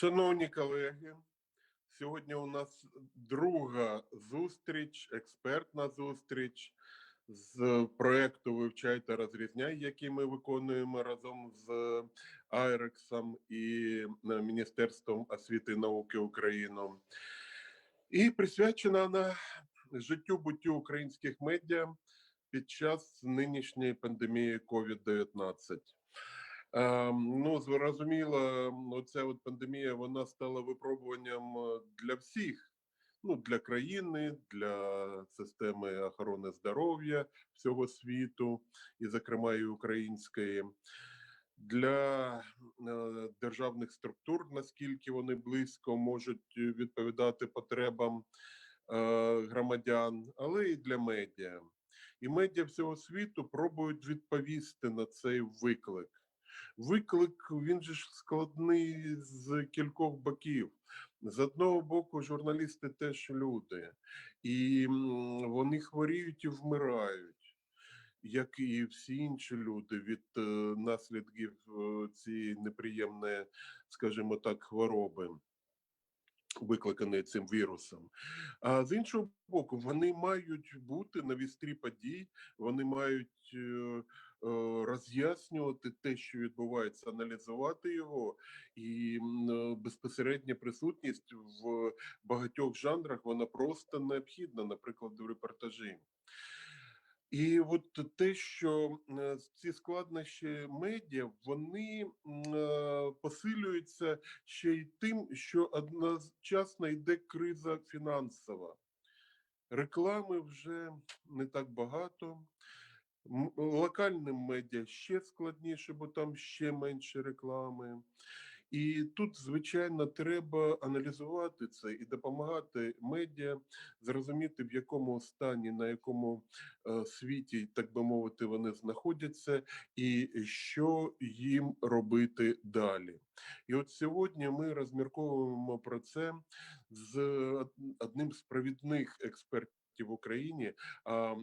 Шановні колеги, сьогодні у нас друга зустріч, експертна зустріч з проекту Вивчай та розрізняй, який ми виконуємо разом з Айрексом і е, Міністерством освіти і науки України. І присвячена вона життю буттю українських медіа під час нинішньої пандемії COVID-19. Е, Ну, зрозуміло, оця от пандемія вона стала випробуванням е, для всіх, ну для країни, для системи охорони здоров'я всього світу, і, зокрема, і української, для е, державних структур, наскільки вони близько можуть відповідати потребам громадян, але і для медіа. І медіа всього світу пробують відповісти на цей виклик. Виклик він же ж складний з кількох боків. З одного боку, журналісти теж люди, і вони хворіють і вмирають, як і всі інші люди від е, наслідків е, цієї неприємної, скажімо так, хвороби. Викликаної цим вірусом, а з іншого боку, вони мають бути на вістрі подій, вони мають е, роз'яснювати те, що відбувається, аналізувати його, і е, безпосередня присутність в багатьох жанрах вона просто необхідна, наприклад, в репортажі. І от те, що е, ці складнощі медіа, вони е, посилюються ще й тим, що одночасно йде криза фінансова. Реклами вже не так багато. Локальним медіа ще складніше, бо там ще менше реклами. І тут, звичайно, треба аналізувати це і допомагати медіа зрозуміти, в якому стані, на якому е, світі, так би мовити, вони знаходяться, і що їм робити далі. І от сьогодні ми розмірковуємо про це з одним з провідних експертів. В Україні, а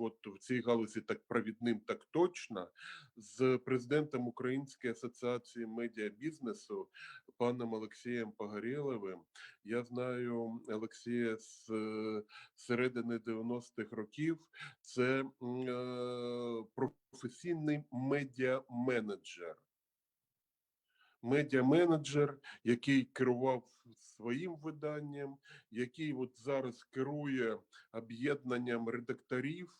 от в цій галузі так провідним, так точно, з президентом Української асоціації медіабізнесу паном Олексієм Погорєловим. Я знаю Олексія з е, середини 90-х років. Це е, професійний медіа-менеджер. Медіа-менеджер, який керував своїм виданням, який от зараз керує об'єднанням редакторів,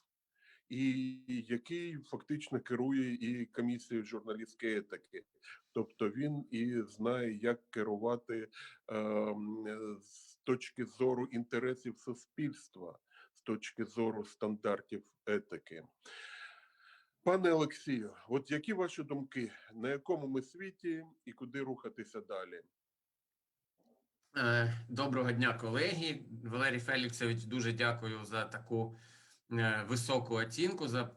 і який фактично керує і комісією журналістської етики. Тобто він і знає, як керувати е, з точки зору інтересів суспільства, з точки зору стандартів етики. Пане Олексію, от які ваші думки, на якому ми світі і куди рухатися далі? Е, Доброго дня, колеги. Валерій Феліксович, дуже дякую за таку е, високу оцінку, за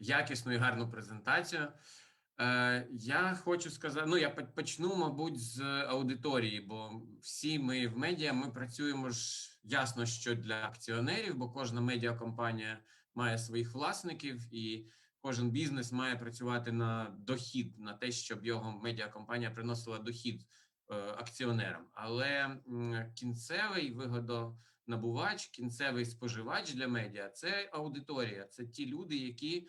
якісну і гарну презентацію. Е, Я хочу сказати, ну я почну, мабуть, з аудиторії, бо всі ми в медіа ми працюємо ж ясно, що для акціонерів, бо кожна медіакомпанія має своїх власників, і кожен бізнес має працювати на дохід, на те, щоб його медіакомпанія приносила дохід е, акціонерам. Але кінцевий вигодонабувач, кінцевий споживач для медіа це аудиторія, це ті люди, які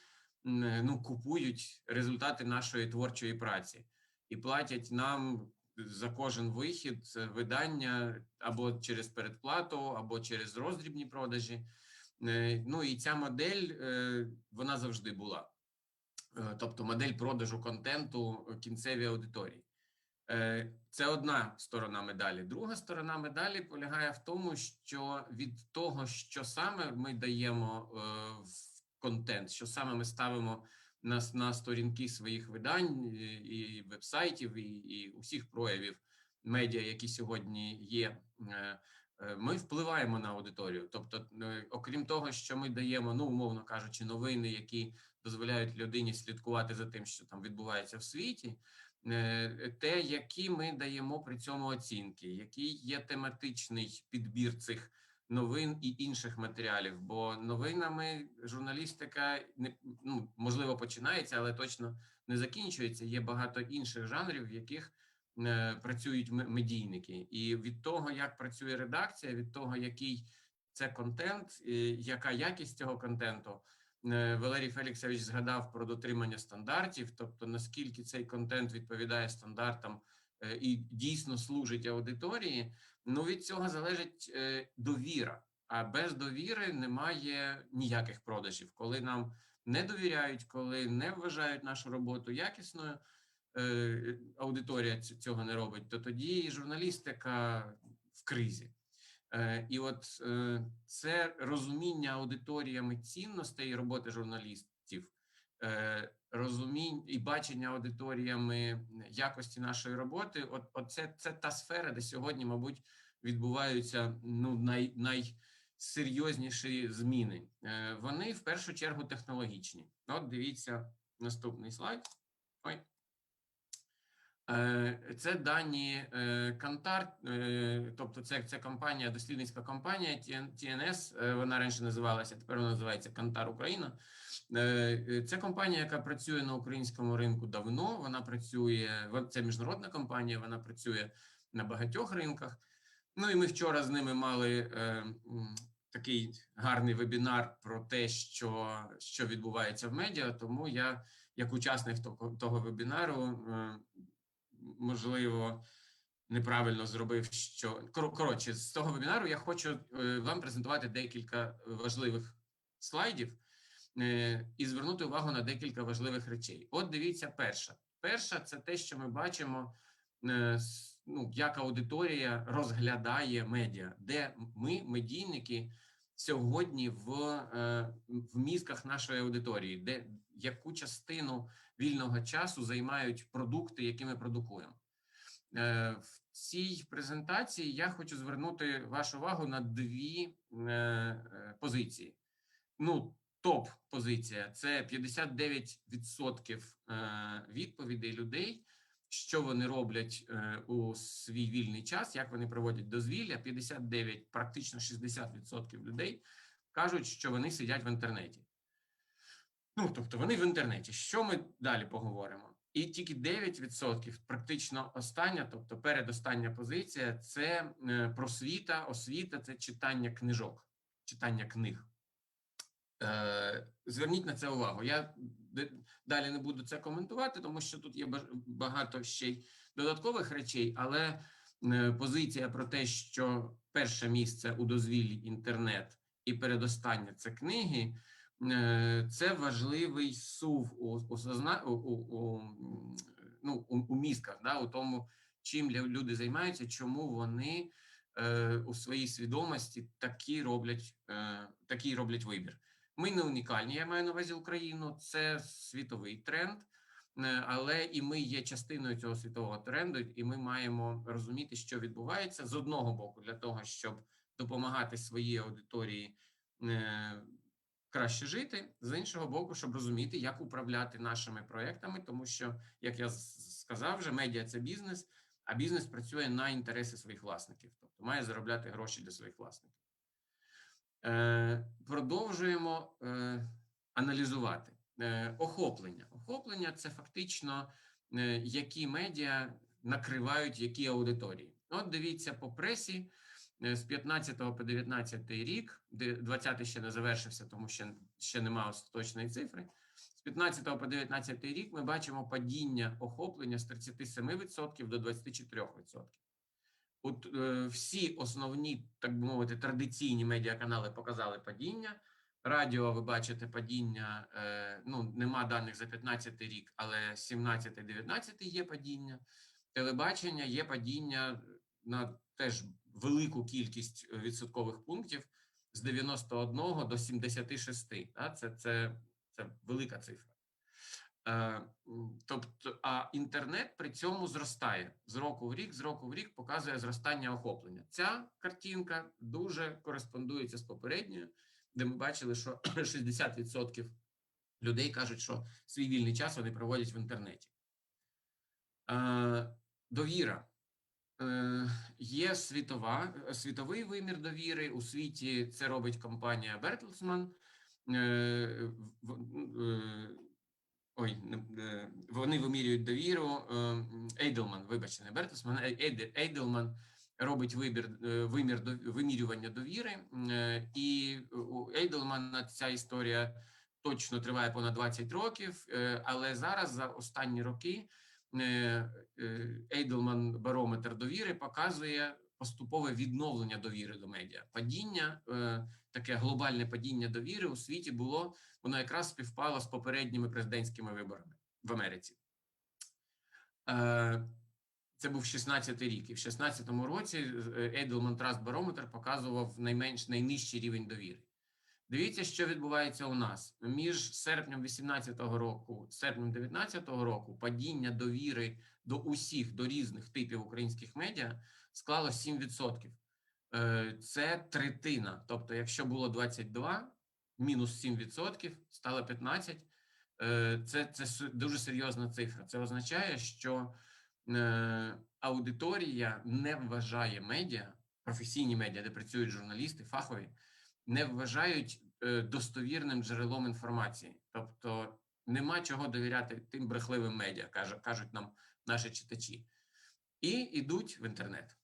ну, купують результати нашої творчої праці і платять нам за кожен вихід е, видання або через передплату, або через роздрібні продажі. Е, Ну і ця модель е, вона завжди була. Е, Тобто модель продажу контенту кінцевій аудиторії. Це одна сторона медалі. Друга сторона медалі полягає в тому, що від того, що саме ми даємо в контент, що саме ми ставимо на, на сторінки своїх видань і вебсайтів, і, і усіх проявів медіа, які сьогодні є. Е, Ми впливаємо на аудиторію. Тобто, е, окрім того, що ми даємо, ну умовно кажучи, новини, які дозволяють людині слідкувати за тим, що там відбувається в світі, е, те, які ми даємо при цьому оцінки, який є тематичний підбір цих новин і інших матеріалів. Бо новинами журналістика не ну можливо починається, але точно не закінчується. Є багато інших жанрів, в яких працюють м- медійники. І від того, як працює редакція, від того, який це контент, яка якість цього контенту. е, Валерій Феліксович згадав про дотримання стандартів, тобто наскільки цей контент відповідає стандартам е, і дійсно служить аудиторії. Ну від цього залежить е, довіра. А без довіри немає ніяких продажів. Коли нам не довіряють, коли не вважають нашу роботу якісною, е, аудиторія цього не робить, то тоді журналістика в кризі. Е, І от е, це розуміння аудиторіями цінностей роботи журналістів, е, розуміння і бачення аудиторіями якості нашої роботи. От, от це, це та сфера, де сьогодні, мабуть, відбуваються ну най, найсерйозніші зміни. Е, Вони в першу чергу технологічні. От дивіться наступний слайд. Ой. Е, Це дані е, Кантар, е, тобто це, це компанія, дослідницька компанія TNS, вона раніше називалася, тепер вона називається Кантар Україна. Це компанія, яка працює на українському ринку давно. Вона працює, це міжнародна компанія, вона працює на багатьох ринках. Ну і ми вчора з ними мали такий гарний вебінар про те, що, що відбувається в медіа. Тому я, як учасник того, вебінару, можливо, неправильно зробив, що коротше, з того вебінару я хочу е, вам презентувати декілька важливих слайдів е, і звернути увагу на декілька важливих речей. От дивіться, перша. Перша це те, що ми бачимо, е, ну, як аудиторія розглядає медіа, де ми, медійники, сьогодні в, в мізках нашої аудиторії, де яку частину вільного часу займають продукти, які ми продукуємо. Е, В цій презентації я хочу звернути вашу увагу на дві е, е, позиції. Ну, топ-позиція це 59% е, відповідей людей, що вони роблять у свій вільний час, як вони проводять дозвілля. 59, практично 60% людей кажуть, що вони сидять в інтернеті. Ну, тобто вони в інтернеті. Що ми далі поговоримо? І тільки 9%, практично остання, тобто передостання позиція, це е, просвіта, освіта, це читання книжок, читання книг. Е, Зверніть на це увагу. Я далі не буду це коментувати, тому що тут є багато ще й додаткових речей, але е, позиція про те, що перше місце у дозвіллі інтернет і передостання це книги. Е, Це важливий сув у, у, у, у, ну, у, у мізках, да, у тому, чим люди займаються, чому вони е, у своїй свідомості такі роблять, е, такий роблять вибір. Ми не унікальні, я маю на увазі Україну, це світовий тренд, е, але і ми є частиною цього світового тренду, і ми маємо розуміти, що відбувається з одного боку, для того, щоб допомагати своїй аудиторії. Краще жити з іншого боку, щоб розуміти, як управляти нашими проектами, тому що, як я сказав, вже медіа це бізнес, а бізнес працює на інтереси своїх власників, тобто має заробляти гроші для своїх власників. Е, продовжуємо е, аналізувати е, охоплення. Охоплення це фактично е, які медіа накривають які аудиторії. От дивіться по пресі з 15 по 19 рік, де 20 ще не завершився, тому що ще немає остаточної цифри. З 15 по 19 рік ми бачимо падіння охоплення з 37% до 24%. От е, всі основні, так би мовити, традиційні медіаканали показали падіння. Радіо, ви бачите, падіння. Е, ну, нема даних за 15 рік, але 17-19 є падіння. Телебачення є падіння на теж велику кількість е, відсоткових пунктів з 91 до 76. Да? Це, це, це велика цифра. Е, Тобто, а інтернет при цьому зростає з року в рік, з року в рік показує зростання охоплення. Ця картинка дуже кореспондується з попередньою, де ми бачили, що 60% людей кажуть, що свій вільний час вони проводять в інтернеті. Е, Довіра. Е, Є світова, е, світовий вимір довіри. У світі це робить компанія Bertelsmann. Е, Ой, вони вимірюють довіру. е, м, Ейдлман, вибачте, не Бертусман, Ей- Ейде- Ейдлман робить вибір, вимір вимірювання довіри. І у Ейдлмана ця історія точно триває понад 20 років, але зараз за останні роки Ейдлман барометр довіри показує поступове відновлення довіри до медіа. Падіння, е, таке глобальне падіння довіри у світі було воно якраз співпало з попередніми президентськими виборами в Америці. Е, Це був 16-й рік, і в 16-му році е, Edelman Trust Barometer показував найменш найнижчий рівень довіри. Дивіться, що відбувається у нас між серпнем 18-го року, серпнем 19-го року падіння довіри до усіх до різних типів українських медіа склало 7%. Е, Це третина. Тобто, якщо було 22, мінус 7%, стало 15%. Е, Це, це дуже серйозна цифра. Це означає, що е, аудиторія не вважає медіа, професійні медіа, де працюють журналісти, фахові, не вважають е, достовірним джерелом інформації. Тобто нема чого довіряти тим брехливим медіа, кажуть нам наші читачі, і йдуть в інтернет.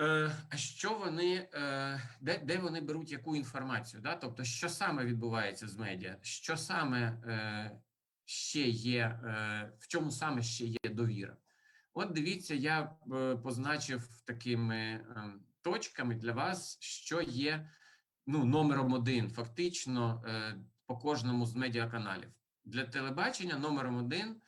Е, а що вони, е, де, де вони беруть яку інформацію? Да? Тобто, що саме відбувається з медіа? Що саме ще є, в чому саме ще є довіра? От дивіться, я позначив такими е, точками для вас, що є ну, номером один, фактично, е, по кожному з медіаканалів. Для телебачення номером один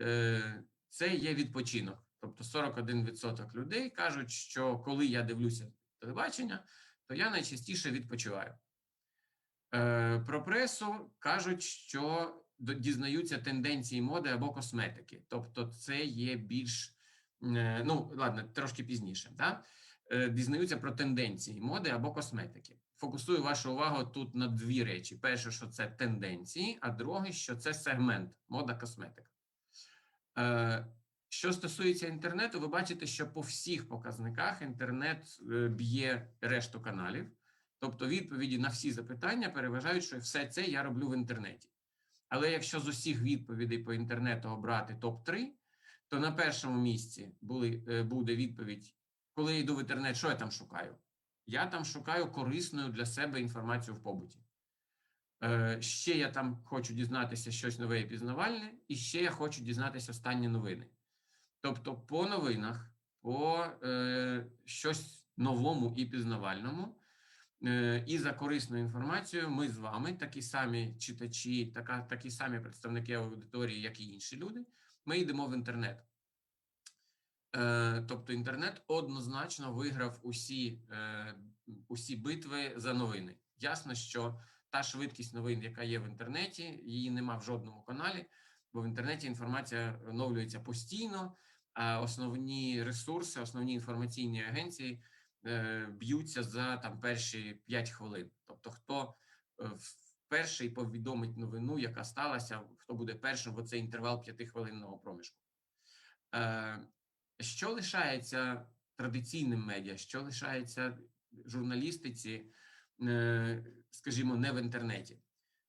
е, це є відпочинок. Тобто 41% людей кажуть, що коли я дивлюся телебачення, то я найчастіше відпочиваю. Е, Про пресу кажуть, що дізнаються тенденції моди або косметики. Тобто, це є більш ну ладно, трошки пізніше. Да? Е, Дізнаються про тенденції моди або косметики. Фокусую вашу увагу тут на дві речі: перше, що це тенденції, а друге, що це сегмент мода косметика. Е, Що стосується інтернету, ви бачите, що по всіх показниках інтернет е, б'є решту каналів. Тобто відповіді на всі запитання переважають, що все це я роблю в інтернеті. Але якщо з усіх відповідей по інтернету обрати топ-3, то на першому місці були, буде відповідь: коли я йду в інтернет, що я там шукаю? Я там шукаю корисну для себе інформацію в побуті. Е, Ще я там хочу дізнатися щось нове і пізнавальне, і ще я хочу дізнатися останні новини. Тобто, по новинах, по е, щось новому і пізнавальному, е, і за корисною інформацією, ми з вами, такі самі читачі, така, такі самі представники аудиторії, як і інші люди, ми йдемо в інтернет. Е, тобто, інтернет однозначно виграв усі, е, усі битви за новини. Ясно, що та швидкість новин, яка є в інтернеті, її нема в жодному каналі, бо в інтернеті інформація оновлюється постійно, а основні ресурси, основні інформаційні агенції е, б'ються за там перші 5 хвилин. Тобто, хто перший повідомить новину, яка сталася, хто буде першим в оцей інтервал п'ятихвилинного проміжку. Що лишається традиційним медіа, що лишається журналістиці, е, скажімо, не в інтернеті?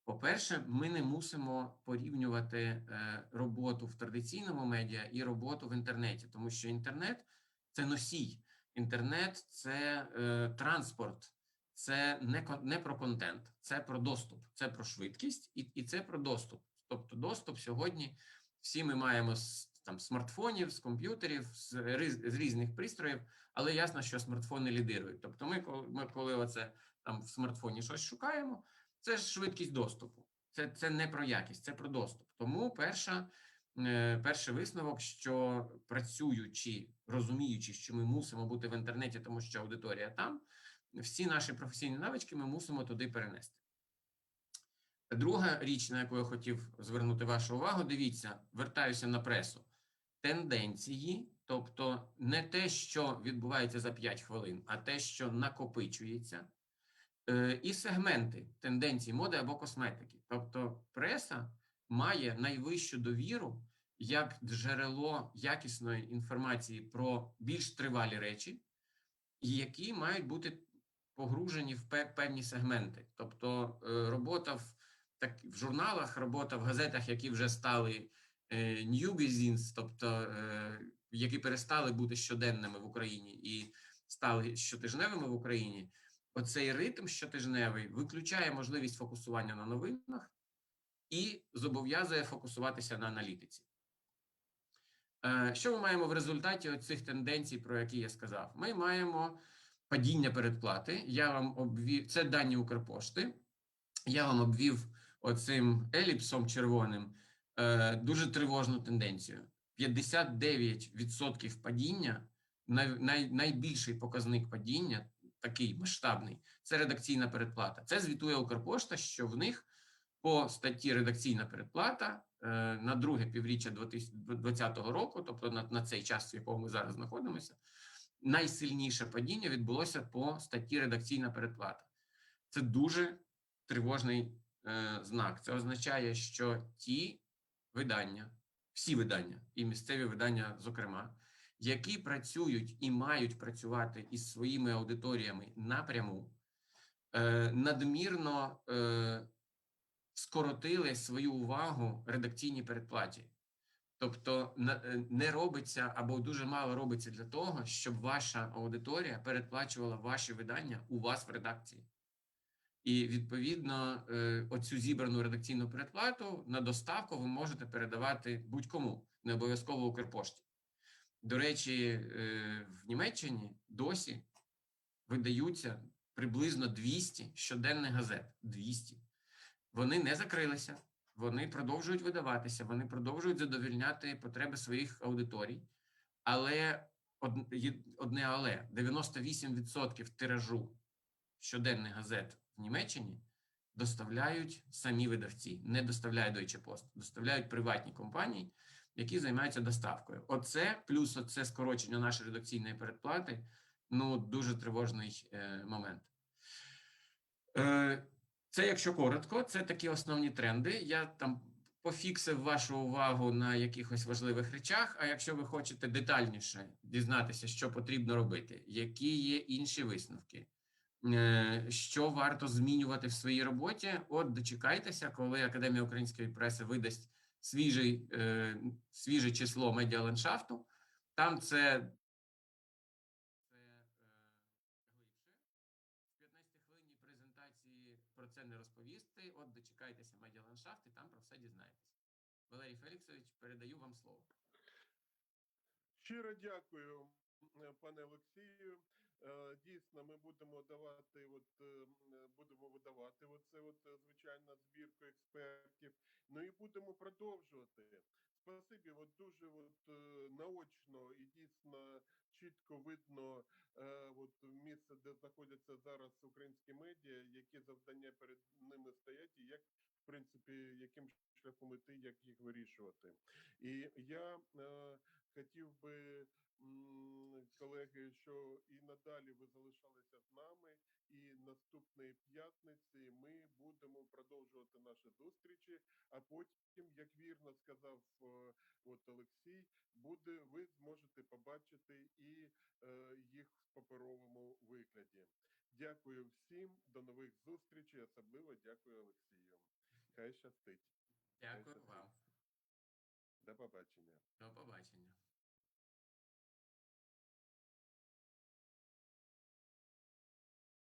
По-перше, ми не мусимо порівнювати е, роботу в традиційному медіа і роботу в інтернеті, тому що інтернет це носій, інтернет це е, транспорт, це не, про контент, це про доступ, це про швидкість і, це про доступ. Тобто, доступ сьогодні всі ми маємо там смартфонів, з комп'ютерів, з, з різних пристроїв, але ясно, що смартфони лідирують. Тобто, ми, коли ми коли оце там в смартфоні щось шукаємо, це швидкість доступу. Це, це не про якість, це про доступ. Тому перша, е, перший висновок, що працюючи, розуміючи, що ми мусимо бути в інтернеті, тому що аудиторія там, всі наші професійні навички ми мусимо туди перенести. Друга річ, на яку я хотів звернути вашу увагу, дивіться, вертаюся на пресу. Тенденції, тобто не те, що відбувається за 5 хвилин, а те, що накопичується, Е, і сегменти тенденцій моди або косметики. Тобто, преса має найвищу довіру як джерело якісної інформації про більш тривалі речі, які мають бути погружені в певні сегменти. Тобто, е, робота в так в журналах, робота в газетах, які вже стали е, Magazines, тобто е, які перестали бути щоденними в Україні і стали щотижневими в Україні. Оцей ритм щотижневий виключає можливість фокусування на новинах і зобов'язує фокусуватися на аналітиці. Е, Що ми маємо в результаті цих тенденцій, про які я сказав? Ми маємо падіння передплати. Я вам обвів це дані Укрпошти. Я вам обвів оцим еліпсом червоним е, дуже тривожну тенденцію. 59% падіння, най, най, найбільший показник падіння, такий масштабний, це редакційна передплата. Це звітує Укрпошта, що в них по статті редакційна передплата е, на друге півріччя 2020 року, тобто на, на цей час, в якому ми зараз знаходимося, найсильніше падіння відбулося по статті редакційна передплата. Це дуже тривожний е, знак. Це означає, що ті видання, всі видання, і місцеві видання, зокрема, які працюють і мають працювати із своїми аудиторіями напряму, е, надмірно е, скоротили свою увагу редакційній передплаті. Тобто е, не робиться або дуже мало робиться для того, щоб ваша аудиторія передплачувала ваші видання у вас в редакції. І відповідно е, оцю зібрану редакційну передплату на доставку ви можете передавати будь-кому, не обов'язково Укрпошті. До речі, е, в Німеччині досі видаються приблизно 200 щоденних газет. 200. Вони не закрилися, вони продовжують видаватися, вони продовжують задовільняти потреби своїх аудиторій. Але одне але 98% тиражу щоденних газет Німеччині доставляють самі видавці, не доставляє Deutsche Post, доставляють приватні компанії, які займаються доставкою. Оце плюс оце скорочення нашої редакційної передплати. Ну дуже тривожний е, момент. Е, це, якщо коротко, це такі основні тренди. Я там пофіксив вашу увагу на якихось важливих речах. А якщо ви хочете детальніше дізнатися, що потрібно робити, які є інші висновки, що варто змінювати в своїй роботі, от дочекайтеся, коли Академія української преси видасть свіжий, е, свіже число медіаландшафту. Там це. е. В 15-хвилинній презентації про це не розповісти. От дочекайтеся медіаландшафт і там про все дізнаєтесь. Валерій Феліксович, передаю вам слово. Щиро дякую, е, пане Олексію. Е, Дійсно, ми будемо давати, от е, будемо видавати оце, от е, звичайно, збірку експертів. Ну і будемо продовжувати. Спасибі, от дуже от наочно і дійсно чітко видно от місце, де знаходяться зараз українські медіа, які завдання перед ними стоять, і як в принципі яким шляхом іти, як їх вирішувати. І я е, хотів би, колеги, що і надалі ви залишалися з нами, і наступної п'ятниці ми будемо продовжувати наші зустрічі. А потім, як вірно сказав е, от Олексій, буде ви зможете побачити і е, їх в паперовому викладі. Дякую всім, до нових зустрічей. Особливо дякую Олексію. Хай щастить. Дякую щастить. вам. До побачення. До побачення.